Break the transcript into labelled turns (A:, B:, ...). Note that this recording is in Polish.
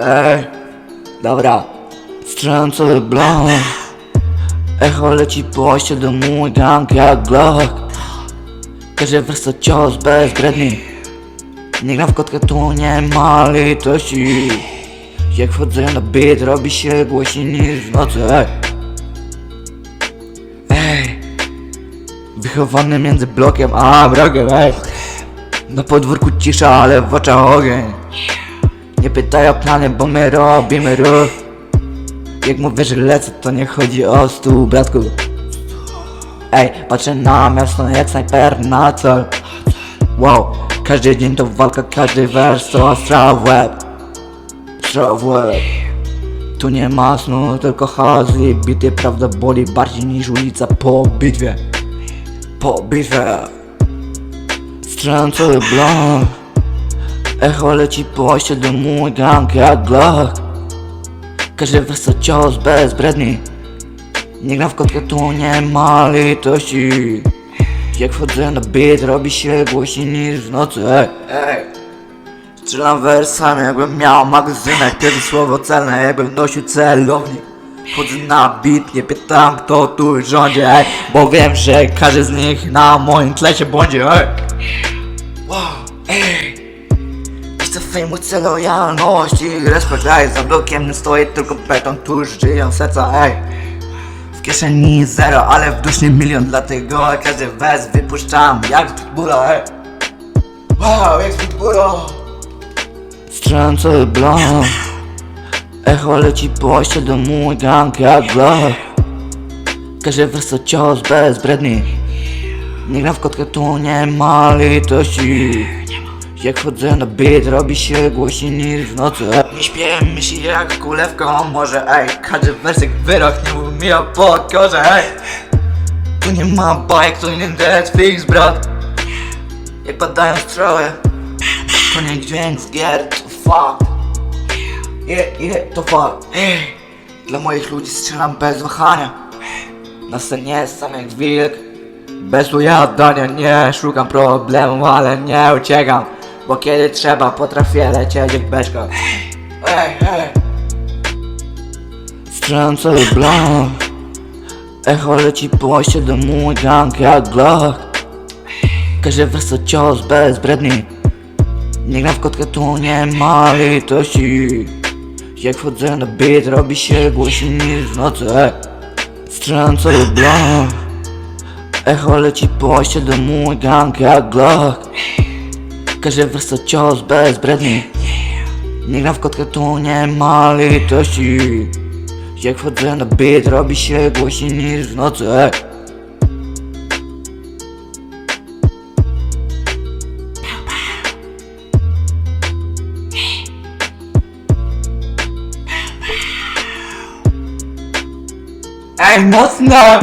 A: Ej, dobra, strzelam sobie blok. Echo leci po do mój gang jak Glock Każdy wers cios bezbredny Nie gram w kotkę, tu nie ma litości. Jak wchodzę na beat, robi się głośniej niż w nocy Ej, ej Wychowany między blokiem a wrogiem, ej. Na podwórku cisza, ale w oczach ogień Nie pytaj o plany, bo my robimy ruch. Jak mówię, że lecę, to nie chodzi o stół, bratku. Ej, patrzę na miasto jak snajper na cel. Wow, każdy dzień to walka, każdy wers to strzał w łeb. Strzał w łeb. Tu nie ma snu, tylko chaos i bity Prawda boli bardziej niż ulica po bitwie. Po bitwie. Strzelam cały blok Echo leci po do mój gang jak Glock Każdy wers to cios bezbredny Nie gram w kotkę, tu nie ma litości. Jak wchodzę na beat, robi się głośniej niż w nocy. Ej, ej Strzelam wersami, jakbym miał magazynek Kiedy słowo celne, jakbym nosił celownik. Wchodzę na beat, nie pytam kto tu rządzi. Ej, Bo wiem, że każdy z nich na moim tle się błądzi. Ej. Wow, ej Chcę fejmu, chcę lojalności Respekt, ej, za blokiem stoi tylko beton Tu żyją serca, ej. W kieszeni zero, ale w duszy milion Dlatego każdy wers wypuszczam jak Pitbulla, ej. Wow, jak Pitbulla. Cały blok Echo leci po do mój gang jak Glock Każdy wers to cios bezbredny Nie w kotkę, tu nie ma litości Jak chodzę na beat, robi się głośniej niż w nocy. Śpię, myśli jak kulewką Może ej, każdy wersek wyrok Nie mów mi o ej. Tu nie ma bajek, to nie Netflix, brat. Jak padają stroje To nie dźwięk z gier, to fuck Yeah, yeah, to fuck Ej, Dla moich ludzi strzelam bez wahania. Na scenie sam jak wilk Bez ujadania nie szukam problemu, ale nie uciekam Bo kiedy trzeba potrafię lecieć jak beczka. Ej, ej. Cały blok Echo leci po do mój gang jak Glock Każdy wers to cios bezbredny Nie gram w kotkę, tu nie ma litości. Jak wchodzę na beat, robi się głośniej niż w nocy. Cały blok Echo leci po do mój gang jak Glock Wers to cios bezbredny Nie gram w kotkę, tu nie ma litości Jak wchodzę na beat, robi się głośniej niż w nocy ej. Mocno!